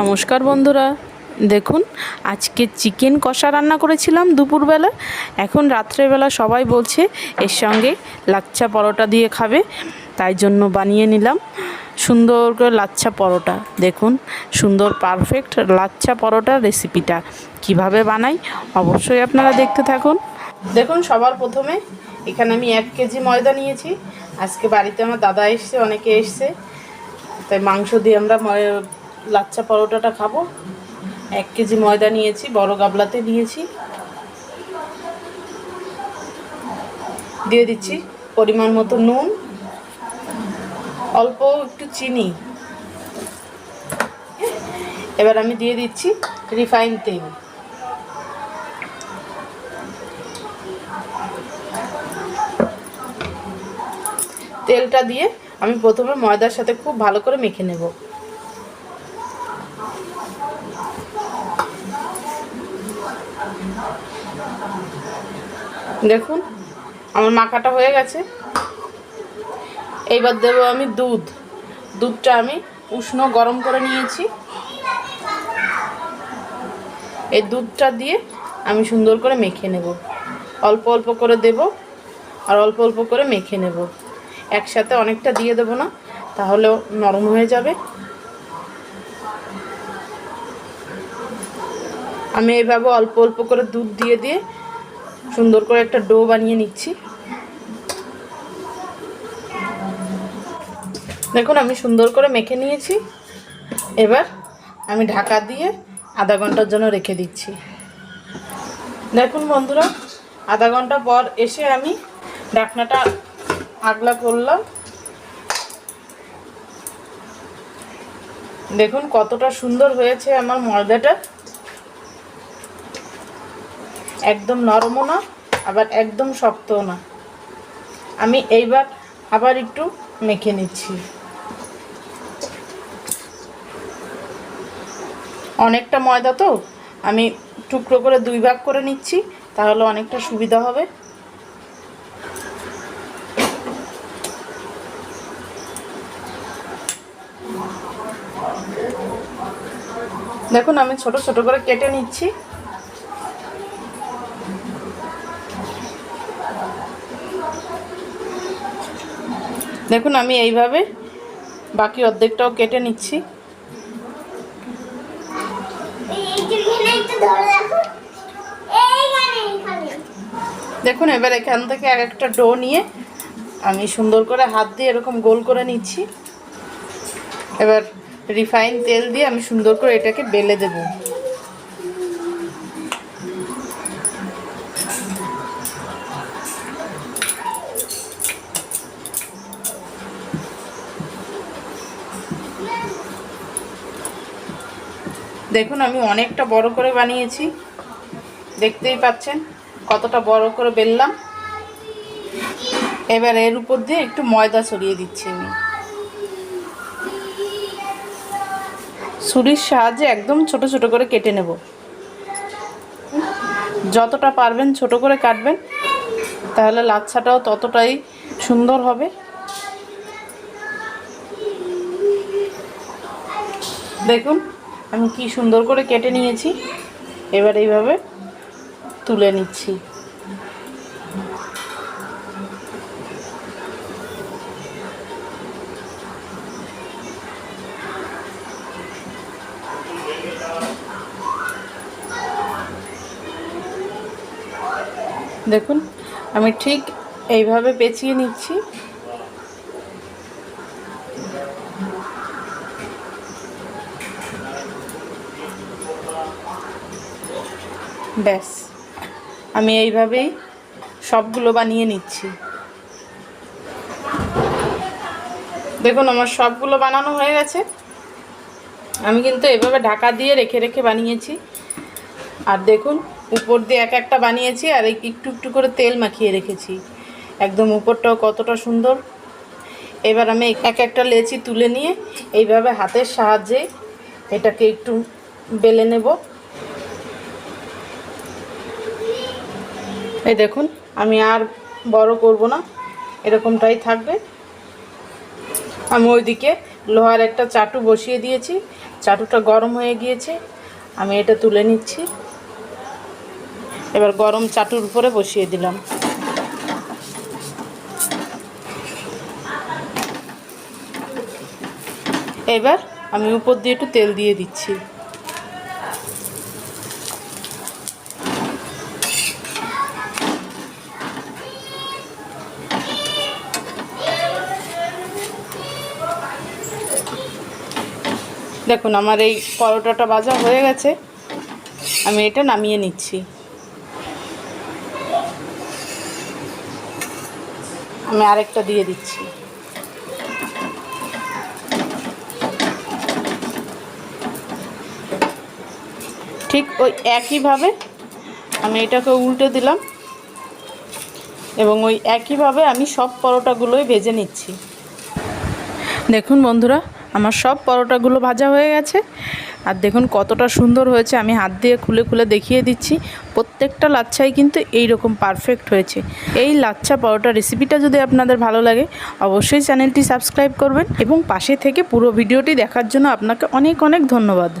নমস্কার বন্ধুরা। দেখুন, আজকে চিকেন কষা রান্না করেছিলাম দুপুরবেলা। এখন রাত্রেবেলা সবাই বলছে, এর সঙ্গে লাচ্ছা পরোটা দিয়ে খাবে। তাই জন্য বানিয়ে নিলাম সুন্দর করে লাচ্ছা পরোটা। দেখুন, সুন্দর পারফেক্ট লাচ্ছা পরোটার রেসিপিটা। কীভাবে বানাই, অবশ্যই আপনারা দেখতে থাকুন। দেখুন, সবার প্রথমে এখানে আমি এক কেজি ময়দা নিয়েছি। আজকে বাড়িতে আমার দাদা এসছে, অনেকে এসছে। তাই মাংস দিয়ে আমরা লাচ্চা পরোটাটা খাব। এক কেজি ময়দা নিয়েছি, বড় গাবলাতে নিয়েছি। দিয়ে দিচ্ছি পরিমাণ মতো নুন, অল্প একটু চিনি। এবার আমি দিয়ে দিচ্ছি রিফাইন তেল। তেলটা দিয়ে আমি প্রথমে ময়দার সাথে খুব ভালো করে মেখে নেব। দেখুন, আমার মাখাটা হয়ে গেছে। এইবার দেবো আমি দুধ। দুধটা আমি উষ্ণ গরম করে নিয়েছি। এই দুধটা দিয়ে আমি সুন্দর করে মেখে নেব। অল্প অল্প করে দেব আর অল্প অল্প করে মেখে নেব। একসাথে অনেকটা দিয়ে দেবো না, তাহলেও নরম হয়ে যাবে। আমি এইভাবে অল্প অল্প করে দুধ দিয়ে দিয়ে সুন্দর করে একটা ডো বানিয়ে নিচ্ছি। দেখুন, আমি সুন্দর করে মেখে নিয়েছি। এবার আমি ঢাকা দিয়ে আধা ঘণ্টার জন্য রেখে দিচ্ছি। দেখুন বন্ধুরা, আধা ঘণ্টা পর এসে আমি ঢাকনাটা আগলা করলাম। দেখুন কতটা সুন্দর হয়েছে আমার ময়দাটা। একদম নরমও না, আবার একদম শক্তও না। আমি এইবার আবার একটু মেখে নিচ্ছি। অনেকটা ময়দা তো, আমি টুকরো করে দুই ভাগ করে নিচ্ছি, তাহলে অনেকটা সুবিধা হবে। দেখুন, আমি ছোট ছোট করে কেটে নিচ্ছি। দেখুন, আমি এইভাবে বাকি অর্ধেকটাও কেটে নিচ্ছি। দেখুন, এবার এখান থেকে এক একটা ডো নিয়ে আমি সুন্দর করে হাত দিয়ে এরকম গোল করে নিচ্ছি। এবার রিফাইন তেল দিয়ে আমি সুন্দর করে এটাকে বেলে দেব। দেখুন, আমি অনেকটা বড় করে বানিয়েছি। দেখতেই পাচ্ছেন কতটা বড় করে বেললাম। এবার এর উপর দিয়ে একটু ময়দা ছড়িয়ে দিচ্ছি আমি। ছুরির সাহায্যে একদম ছোট ছোট করে কেটে নেব। যতটা পারবেন ছোট করে কাটবেন, তাহলে লাচ্ছাটাও ততটাই সুন্দর হবে। দেখুন আমি কি সুন্দর করে কেটে নিয়েছি? এবার এইভাবে তুলে নিচ্ছি। দেখুন, আমি ঠিক এইভাবে পেঁচিয়ে নিচ্ছি। ব্যাস, আমি এইভাবেই সবগুলো বানিয়ে নিচ্ছি। দেখুন, আমার সবগুলো বানানো হয়ে গেছে। আমি কিন্তু এভাবে ঢাকা দিয়ে রেখে রেখে বানিয়েছি। আর দেখুন, উপর দিয়ে এক একটা বানিয়েছি আর একটু একটু করে তেল মাখিয়ে রেখেছি। একদম উপরটাও কতটা সুন্দর। এবার আমি এক একটা লেচি তুলে নিয়ে এইভাবে হাতের সাহায্যে এটাকে একটু বেলে নেব। এই দেখুন, আমি আর বড় করব না, এরকমটাই থাকবে। আমি ওইদিকে লোহার একটা চাটু বসিয়ে দিয়েছি, চাটুটা গরম হয়ে গিয়েছে, আমি এটা তুলে নিচ্ছি। এবার গরম চাটুর উপরে বসিয়ে দিলাম। এবার আমি উপর দিয়ে একটু তেল দিয়ে দিচ্ছি। দেখুন, আমার এই পরোটাটা ভাজা হয়ে গেছে। আমি এটা নামিয়ে নিচ্ছি। আমি আরেকটা দিয়ে দিচ্ছি। ঠিক ওই একইভাবে আমি এটাকে উল্টে দিলাম এবং ওই একইভাবে আমি সব পরোটাগুলোই ভেজে নিচ্ছি। দেখুন বন্ধুরা আমার সব পরোটাগুলো ভাজা হয়ে গেছে। আর দেখুন কতটা সুন্দর হয়েছে। আমি হাত দিয়ে খুলে খুলে দেখিয়ে দিচ্ছি। প্রত্যেকটা লাচ্ছাই কিন্তু এই রকম পারফেক্ট হয়েছে। এই লাচ্ছা পরোটা রেসিপিটা যদি আপনাদের ভালো লাগে, অবশ্যই চ্যানেলটি সাবস্ক্রাইব করবেন এবং পাশে থেকে পুরো ভিডিওটি দেখার জন্য আপনাকে অনেক অনেক ধন্যবাদ।